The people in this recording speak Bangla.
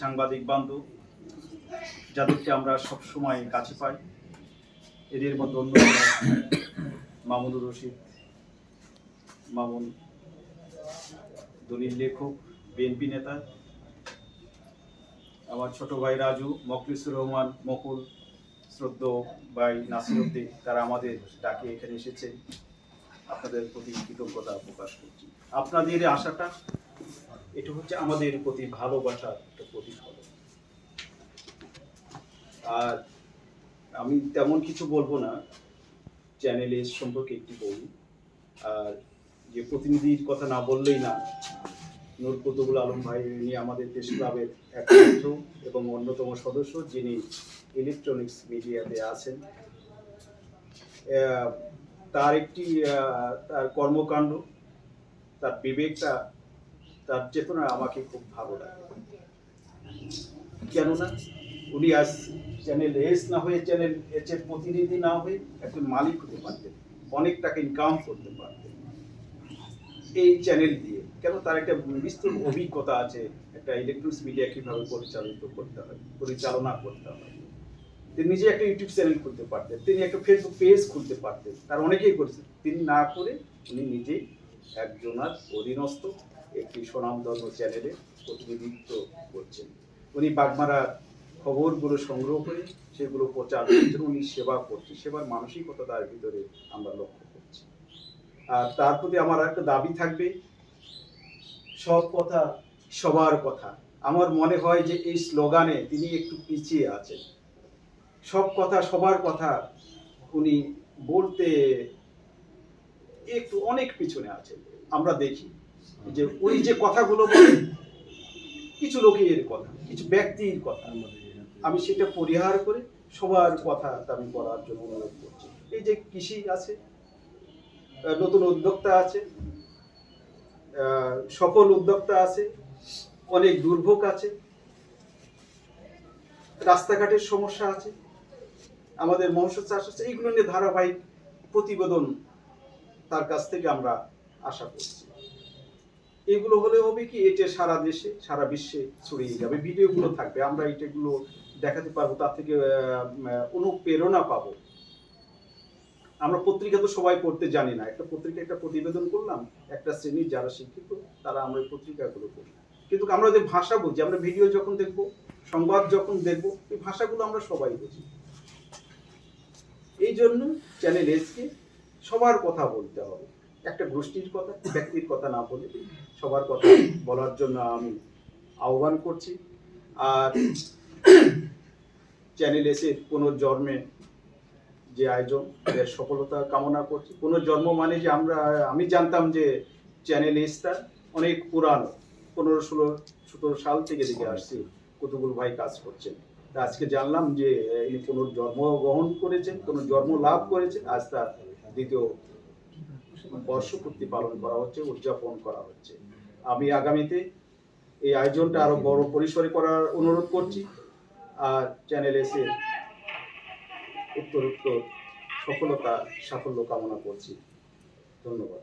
সাংবাদিক বান্ধব, যাদেরকে আমরা সবসময় কাছে পাই। এদের মধ্যে অন্য মামুনুর রশিদ, মামুন দলিল লেখক, বিএনপি নেতা, আমার ছোট ভাই রাজু মকলিসুর রহমান, মকুল, শ্রদ্ধ ভাই নাসির উদ্দিন, তারা আমাদের ডাকে এখানে এসেছে। আপনাদের প্রতি কৃতজ্ঞতা প্রকাশ করছি। আপনাদের আশাটা? এটা হচ্ছে আমাদের প্রতি ভালোবাসার একটা প্রতিফলন। আর আমি তেমন কিছু বলব না চ্যানেলের সম্পর্কে একটি বলি আর যে প্রতিনিধির কথা না বললেই না, নূর কুতুবুল আলম ভাই উনি আমাদের দেশ ক্লাবের একমাত্র এবং অন্যতম সদস্য যিনি ইলেকট্রনিক্স মিডিয়াতে আছেন। তার একটি তার কর্মকাণ্ড, তার বিবেকটা তার চেতনা আমাকে খুব ভালো লাগে। কেননা উনি আজ চ্যানেল এস না হয়ে চ্যানেল এস এর প্রতিনিধি না হয়ে একজন মালিক হতে পারতেন অনেক টাকা ইনকাম করতে পারতেন। এই চ্যানেল দিয়ে, কেন তার একটা বিস্তৃত অভিজ্ঞতা আছে, একটা ইলেকট্রনিক্স মিডিয়া কীভাবে পরিচালিত করতে হয়, পরিচালনা করতে হয়। তিনি নিজে একটা ইউটিউব চ্যানেল খুলতে পারতেন, তিনি একটা ফেসবুক পেজ খুলতে পারতেন, তার অনেকেই করেছেন। তিনি না করে উনি নিজেই একজনার অধীনস্থ একটি স্বনামধন্য চ্যানেলে প্রতিনিধিত্ব করছেন। উনি বাগমারার খবরগুলো সংগ্রহ করে সেগুলো প্রচার করছেন, উনি সেবা করছেন, সেবার মানসিকতা তার ভিতরে আমরা লক্ষ্য করছি। আর তার প্রতি আমার একটা দাবি থাকবে সব কথা সবার কথা। আমার মনে হয় যে এই স্লোগানে তিনি একটু পিছিয়ে আছেন। সব কথা সবার কথা উনি বলতে একটু অনেক পিছনে আছেন। আমরা দেখি। যে ওই যে কথাগুলো বলেন কিছু লোকের কথা, কিছু ব্যক্তির কথা, আমি সেটা পরিহার করে সবার কথা আমি বলার জন্য অনুরোধ করছি। এই যে কৃষি আছে নতুন উদ্যোক্তা আছে সফল উদ্যোক্তা আছে, অনেক দুর্ভোগ আছে, রাস্তাঘাটের সমস্যা আছে, আমাদের মৎস্য চাষ আছে এইগুলো নিয়ে ধারাবাহিক প্রতিবেদন তার কাছ থেকে আমরা আশা করছি। এগুলো হলে হবে কি এটা সারা দেশে, সারা বিশ্বে ছড়িয়ে যাবে। ভিডিওগুলো থাকবে, আমরা এটাগুলো দেখাতে পারব, তার থেকে অনুপ্রেরণা পাবো। আমরা পত্রিকা তো সবাই পড়তে জানি না। একটা পত্রিকা, একটা প্রতিবেদন করলাম, একটা শ্রেণির যারা শিক্ষিত, তারা আমরা পত্রিকাগুলো পড়ি। কিন্তু আমরা যে ভাষা বুঝি, আমরা ভিডিও যখন দেখব, সংবাদ যখন দেখব, এই ভাষাগুলো আমরা সবাই বুঝি। এই জন্য চ্যানেল এসকে সবার কথা বলতে হবে। একটা গোষ্ঠীর কথা, ব্যক্তির কথা না বলে সবার কথা বলার জন্য আমি আহ্বান করছি। আর চ্যানেল এসে পুনর্জন্মে যে আয়োজন, এর সফলতা কামনা করছি। পুনর্জন্ম মানে যে আমরা, আমি জানতাম যে চ্যানেল এসটা অনেক পুরানো, পনেরো, ষোলো, সতেরো সাল থেকে দেখে আসছি কুতুবুল ভাই কাজ করছেন। আজকে জানলাম যে ইনি পুনর্জন্ম গ্রহণ করেছেন, পুনর্জন্ম লাভ করেছেন, আজ তার দ্বিতীয় বর্ষপূর্তি পালন করা হচ্ছে, উদযাপন করা হচ্ছে। আমি আগামীতে এই আয়োজনটা আরও বড় পরিসরে করার অনুরোধ করছি। আর চ্যানেল এসে উত্তর উত্তর সফলতা, সাফল্য কামনা করছি। ধন্যবাদ।